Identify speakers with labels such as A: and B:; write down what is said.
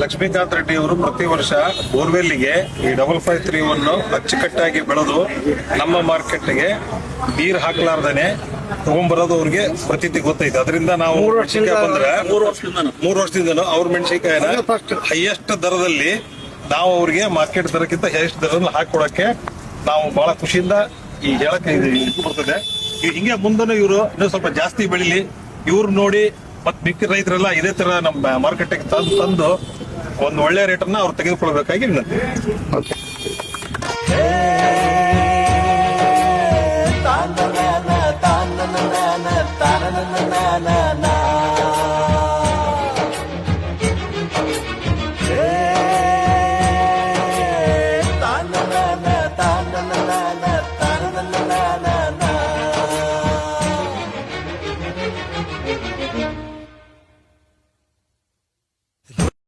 A: ಲಕ್ಷ್ಮೀಕಾಂತ್ ರೆಡ್ಡಿ ಅವರು ಪ್ರತಿ ವರ್ಷ ಬೋರ್ವೆಲ್ಗೆ ಈ ಡಬಲ್ ಫೈವ್ ತ್ರೀ ಒನ್ ಅಚ್ಚುಕಟ್ಟಾಗಿ ಬೆಳೆದು ನಮ್ಮ ಮಾರ್ಕೆಟ್ಗೆ ನೀರು ಹಾಕ್ಲಾರ್ದೇನೆ ತಗೊಂಡ್ಬರೋದು ಅವ್ರಿಗೆ ಪ್ರತೀತಿ ಗೊತ್ತೈತೆ. ಅದರಿಂದ ನಾವು ಮೆಣಸಿನ್ಕಾಯಿ ಬಂದ್ರೆ
B: ಮೂರು ವರ್ಷದಿಂದ
A: ವರ್ಷದಿಂದನೂ ಅವ್ರ ಮೆಣಸಿನಕಾಯಿನ ಹೈಯೆಸ್ಟ್ ದರದಲ್ಲಿ ನಾವು ಅವ್ರಿಗೆ ಮಾರ್ಕೆಟ್ ದರಕ್ಕಿಂತ ಹೈಯೆಸ್ಟ್ ದರದಲ್ಲಿ ಹಾಕೊಡಕ್ಕೆ ನಾವು ಬಹಳ ಖುಷಿಯಿಂದ ಈ ಹೇಳಕ್ಕೆ ಬರ್ತದೆ. ಈ ಹಿಂಗೆ ಮುಂದನೂ ಇವರು ಇನ್ನೂ ಸ್ವಲ್ಪ ಜಾಸ್ತಿ ಬೆಳಿಲಿ. ಇವ್ರು ನೋಡಿ ಮತ್ ಮಿಕ್ಕ ರೈತರೆಲ್ಲ ಇದೇ ತರ ನಮ್ಮ ಮಾರುಕಟ್ಟೆಗೆ ತಂದು ತಂದು ಒಂದು ಒಳ್ಳೆ ರೇಟ್ ರೇಟನ್ನ ಅವ್ರು ತೆಗೆದುಕೊಳ್ಬೇಕಾಗಿ ವಿನಂತಿ.